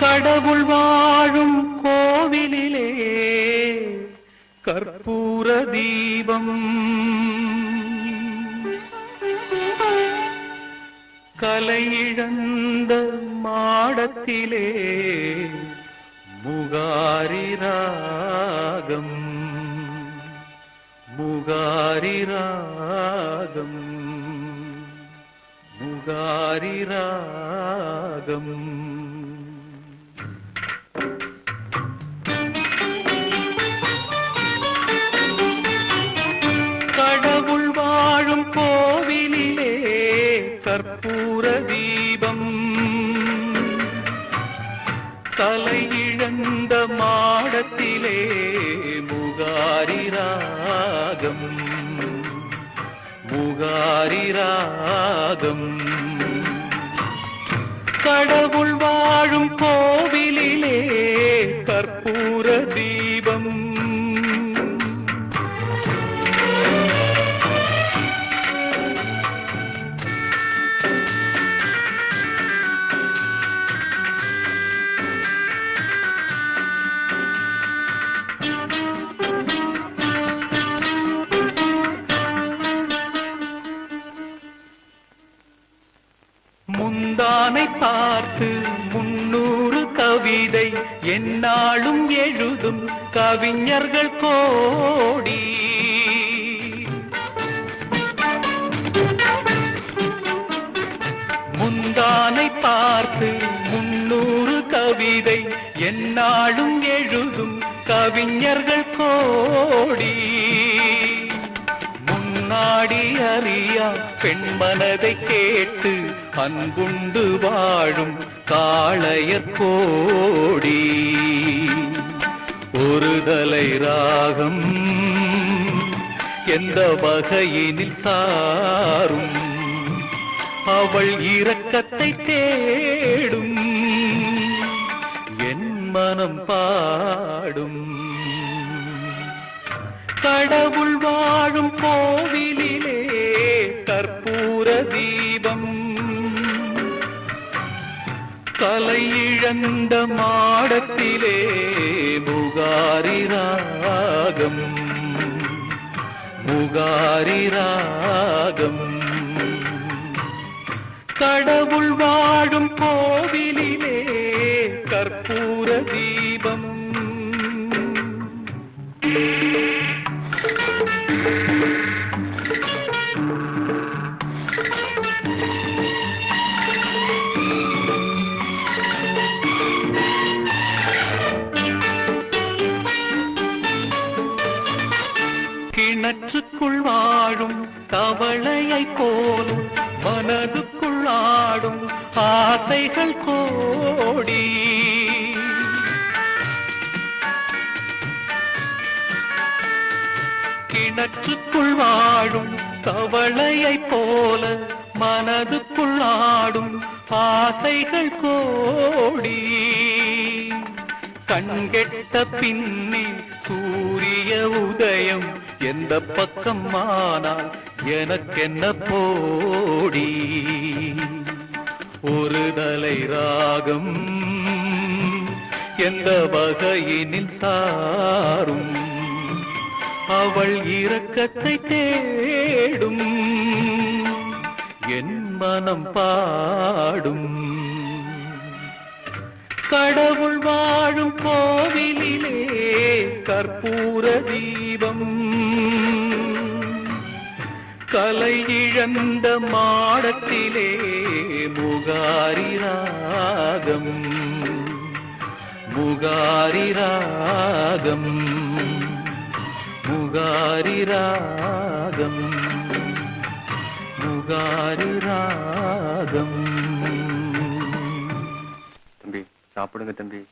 கடவுள் வாழும் கோவிலிலே கற்பூர தீபம். கலையிழந்த மாடத்திலே முகாரி ராகம். முகாரி ராகம். முகாரி ராகம். தலையிழந்த மாடத்திலே முகாரி ராகம். முகாரி ராகம். கடவுள் வாழும் கோவிலிலே கற்பூர் யானை பார்த்து முன்னூறு கவிதை என்னாலும் எழுதும் கவிஞர்கள் கோடி. முந்தானை பார்த்து முன்னூறு கவிதை என்னாலும் எழுதும் கவிஞர்கள் கோடி. முன்னாடி அறியா பெண்மனதை கேட்டு அன்புண்டு வாழும் காளையர் கோடி. ஒரு தலை ராகம் எந்த வகையினில் சாரும்? அவள் இரக்கத்தை தேடும் என் மனம் பாடும். கடவுள் வாழும் கோவிலிலே கற்பூர தீபம் கண்ட மாடத்திலே புகாரி ராகம். புகாரி ராகம். கடவுள் வா தவளையை போலும் மனதுக்குள்ளாடும் ஆசைகள் கோடி. கிணற்றுக்குள் வாழும் தவளையை போல மனதுக்குள்ளாடும் ஆசைகள் கோடி. கண்கெட்ட பின்னே சூரிய உதயம் எந்த பக்கம் ஆனால் எனக்கென்ன போடி? ஒரு தலை ராகம் எந்த வகையினில் சாரும்? அவள் இரக்கத்தை தேடும் என் மனம் பாடும். கடவுள் வாழும் கோவிலிலே கற்பூரதீ கலை இழந்த மாடத்திலே முகாரி ராகம். முகாரி ராகம். முகாரி ராகம். முகாரி ராகம். தம்பி சாப்பிடுங்க தம்பி.